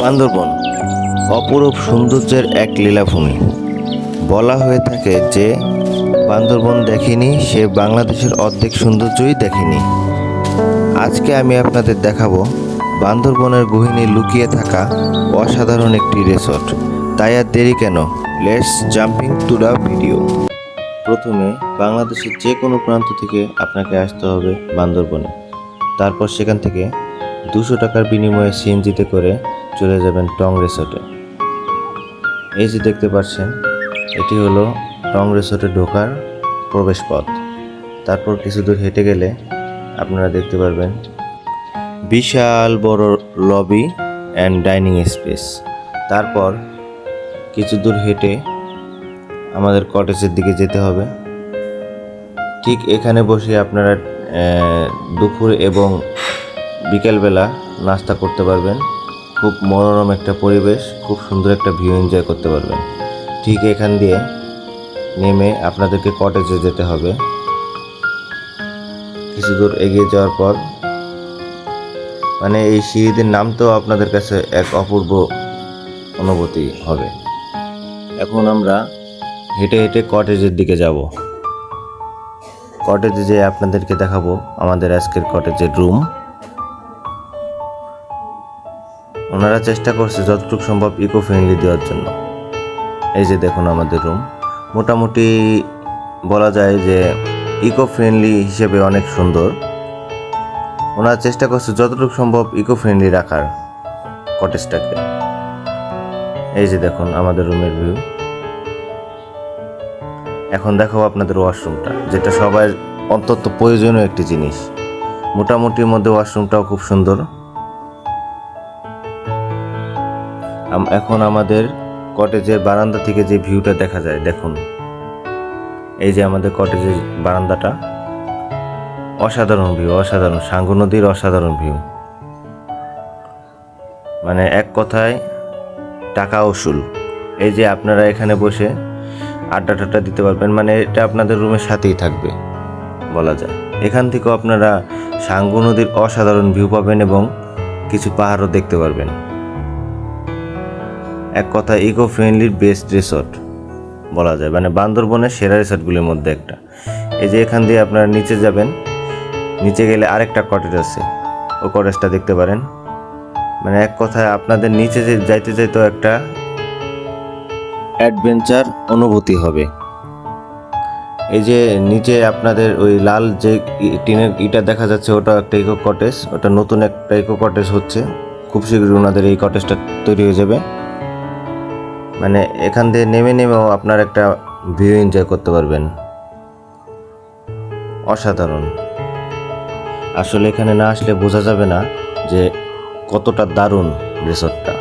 বান্দরবন, অপরূপ সৌন্দর্যের এক লীলাভূমি। বলা হয়ে থাকে যে, বান্দরবন দেখেনি, সে বাংলাদেশের অর্ধেক সৌন্দর্যই দেখেনি। আজকে আমি আপনাদের দেখাবো বান্দরবনের গহিনী লুকিয়ে থাকা অসাধারণ একটি রিসর্ট। তাই আর দেরি কেন? Let's jumping to the video প্রথমে বাংলাদেশের যে কোনো প্রান্ত থেকে আপনাকে আসতে হবে বান্দরবনে। তারপর সেখান থেকে দুশো টাকার বিনিময়ে সিএনজিতে করে চলে যাবেন টং রিসোর্টে। এই যে দেখতে পাচ্ছেন, এটি হলো টং রিসোর্টে ঢোকার প্রবেশপথ। তারপর কিছু দূর হেঁটে গেলে আপনারা দেখতে পারবেন বিশাল বড় লবি অ্যান্ড ডাইনিং স্পেস তারপর কিছু দূর হেঁটে আমাদের কটেজের দিকে যেতে হবে। ঠিক এখানে বসে আপনারা দুপুর এবং বিকেলবেলা নাস্তা করতে পারবেন। খুব মনোরম একটা পরিবেশ, খুব সুন্দর একটা ভিউ এনজয় করতে পারবেন। ঠিক এখান দিয়ে নেমে আপনাদেরকে কটেজে যেতে হবে। কিছু দূর এগিয়ে যাওয়ার পর মানে এই সিঁড়িদের নাম তো আপনাদের কাছে এক অপূর্ব অনুভূতি হবে। এখন আমরা হেঁটে হেঁটে কটেজের দিকে যাব। কটেজে যে আপনাদেরকে দেখাবো আমাদের আজকের কটেজের রুম ওনারা চেষ্টা করছে যতটুকু সম্ভব ইকো ফ্রেন্ডলি দেওয়ার জন্য। এই যে দেখুন আমাদের রুম মোটামুটি বলা যায় যে ইকো ফ্রেন্ডলি হিসেবে অনেক সুন্দর। ওনারা চেষ্টা করছে যতটুকু সম্ভব ইকো ফ্রেন্ডলি রাখার কটেজটাকে এই যে দেখুন আমাদের রুমের ভিউ এখন দেখাবো আপনাদের ওয়াশরুমটা যেটা সবার অন্তত প্রয়োজনীয় একটি জিনিস। মোটামুটির মধ্যে ওয়াশরুমটাও খুব সুন্দর। এখন আমাদের কটেজের বারান্দা থেকে যে ভিউটা দেখা যায়, দেখুন। এই যে আমাদের কটেজের বারান্দাটা। অসাধারণ ভিউ অসাধারণ। সাঙ্গু নদীর অসাধারণ ভিউ মানে এক কথায় টাকা উসুল। এই যে আপনারা এখানে বসে আড্ডা টাড্ডা দিতে পারবেন মানে এটা আপনাদের রুমের সাথেই থাকবে, বলা যায়। এখান থেকেও আপনারা সাঙ্গু নদীর অসাধারণ ভিউ পাবেন এবং কিছু পাহাড়ও দেখতে পারবেন। এক কথা ইকো ফ্রেন্ডলির বেস্ট রিসর্ট বলা যায়। মানে বান্দরবনের সেরা রিসর্টগুলির মধ্যে একটা। এই যে এখান দিয়ে আপনারা নিচে যাবেন, নিচে গেলে আরেকটা কটেজ আছে। ও কটেজটা দেখতে পারেন। মানে এক কথায় আপনাদের নিচে যে যাইতে যাইতেও একটা অ্যাডভেঞ্চার অনুভূতি হবে। এই যে নিচে আপনাদের ওই লাল যে টিনের ইটা দেখা যাচ্ছে, ওটা একটা ইকো কটেজ ওটা নতুন একটা ইকো কটেজ হচ্ছে। খুব শীঘ্রই ওনাদের এই কটেজটা তৈরি হয়ে যাবে। মানে এখান দিয়ে নেমে নেমেও আপনার একটা ভিউ এনজয় করতে পারবেন। অসাধারণ। আসলে এখানে না আসলে বোঝা যাবে না যে কতটা দারুণ রিসোর্টটা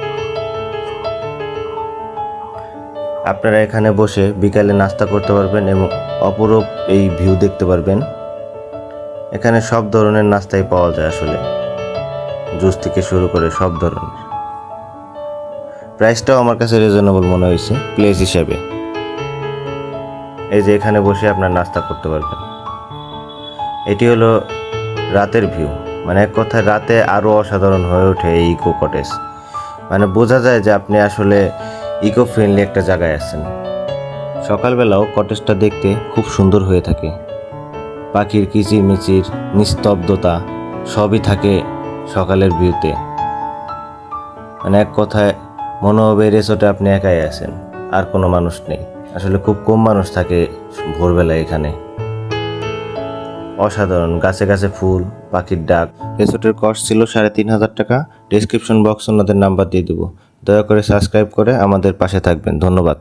আপনারা এখানে বসে বিকালে নাস্তা করতে পারবেন এবং অপরূপ এই ভিউ দেখতে পারবেন। এখানে সব ধরনের নাস্তাই পাওয়া যায় আসলে। জুস থেকে শুরু করে সব ধরনের। প্রাইসটাও আমার কাছে রিজনেবল মনে হয়েছে প্লেস হিসাবে। এই যে এখানে বসে আপনার নাস্তা করতে পারবেন। এটি হলো রাতের ভিউ মানে এক কথায় রাতে আরও অসাধারণ হয়ে ওঠে এই ইকো কটেজ মানে বোঝা যায় যে আপনি আসলে ইকো ফ্রেন্ডলি একটা জায়গায় আছেন। সকালবেলাও কটেজটা দেখতে খুব সুন্দর হয়ে থাকে। পাখির কিচিরমিচির, নিস্তব্ধতা, সবই থাকে সকালের ভিউতে মানে এক কথায় মনে হবে রিসোর্টে আপনি একাই আছেন, আর কোনো মানুষ নেই। আসলে খুব কম মানুষ থাকে ভোরবেলা এখানে। অসাধারণ, গাছে গাছে ফুল, পাখির ডাক। রিসোর্টের কস্ট ছিল সাড়ে তিন হাজার টাকা। ডিসক্রিপশন বক্স ওনাদের নাম্বার দিয়ে দেবো। দয়া করে সাবস্ক্রাইব করে আমাদের পাশে থাকবেন। ধন্যবাদ।